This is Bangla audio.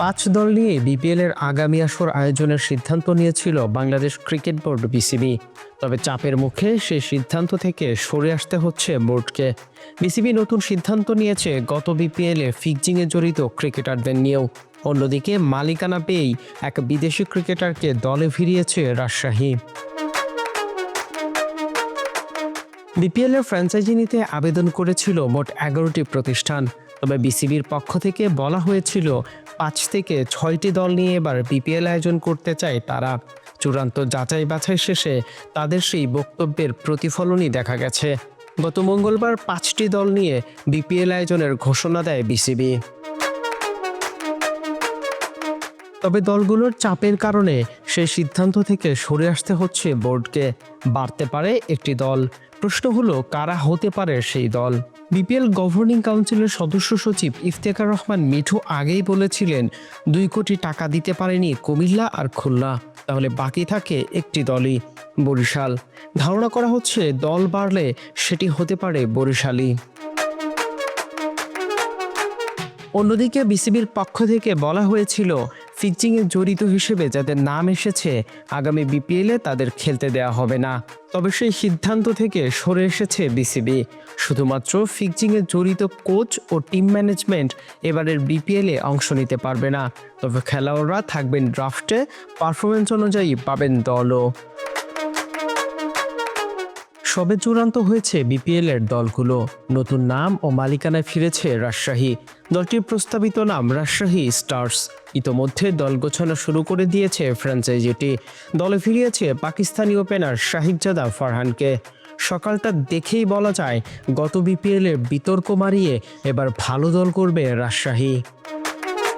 পাঁচ দল নিয়ে বিপিএলের আগামী আসর আয়োজনের সিদ্ধান্ত নিয়েছিল বাংলাদেশ ক্রিকেট বোর্ড বিসিবি। তবে চাপের মুখে সেই সিদ্ধান্ত থেকে সরে আসতে হচ্ছে বোর্ডকে। বিসিবি নতুন সিদ্ধান্ত নিয়েছে, গত বিপিএলে ফিক্সিংয়ে জড়িত ক্রিকেটারদের নিয়েও। অন্যদিকে মালিকানা পেয়েই এক বিদেশি ক্রিকেটারকে দলে ফিরিয়েছে রাজশাহী। বিপিএলের ফ্র্যাঞ্চাইজি নিতে আবেদন করেছিল মোট এগারোটি প্রতিষ্ঠান। তবে বিসিবির পক্ষ থেকে বলা হয়েছিল, পাঁচ থেকে ছয়টি দল নিয়ে এবার বিপিএল আয়োজন করতে চায় তারা। চূড়ান্ত যাচাই বাছাই শেষে তাদের সেই বক্তব্যের প্রতিফলনই দেখা গেছে। গত মঙ্গলবার পাঁচটি দল নিয়ে বিপিএল আয়োজনের ঘোষণা দেয় বিসিবি। তবে দলগুলোর চাপের কারণে সেই সিদ্ধান্ত থেকে সরে আসতে হচ্ছে বোর্ডকে। বাড়তে পারে একটি দল। প্রশ্ন হলো, কারা হতে পারে সেই দল? বিপিএল গভর্নিং কাউন্সিলের সদস্য সচিব ইফতেখার রহমান মিঠু আগেই বলেছিলেন, দুই কোটি টাকা দিতে পারেনি কুমিল্লা আর খুলনা, তাহলে বাকি থাকে একটি দলই, বরিশাল। ধারণা করা হচ্ছে দল বাড়লে সেটি হতে পারে বরিশালই। অন্যদিকে বিসিবির পক্ষ থেকে বলা হয়েছিল ফিক্সিংয়ে জড়িত হিসেবে যাদের নাম এসেছে, আগামী বিপিএলে তাদের খেলতে দেওয়া হবে না। তবে সেই সিদ্ধান্ত থেকে সরে এসেছে বিসিবি। শুধুমাত্র ফিক্সিংয়ে জড়িত কোচ ও টিম ম্যানেজমেন্ট এবারের বিপিএলে অংশ নিতে পারবে না। তবে খেলোয়াড়রা থাকবেন ড্রাফটে পারফরমেন্স অনুযায়ী পাবেন দলও। সবে চূড়ান্ত হয়েছে বিপিএল এর দলগুলো। নতুন নাম ও মালিকানায় ফিরেছে রাজশাহী। দলটির প্রস্তাবিত নাম রাজশাহী স্টার্স। ইতোমধ্যে দল গোছানো শুরু করে দিয়েছে ফ্র্যাঞ্চাইজিটি। দলে ফিরিয়েছে পাকিস্তানি ওপেনার শাহিবজাদা ফারহানকে। সকালটা দেখেই বলা যায়, গত বিপিএল এর বিতর্ক মারিয়ে এবার ভালো দল করবে রাজশাহী।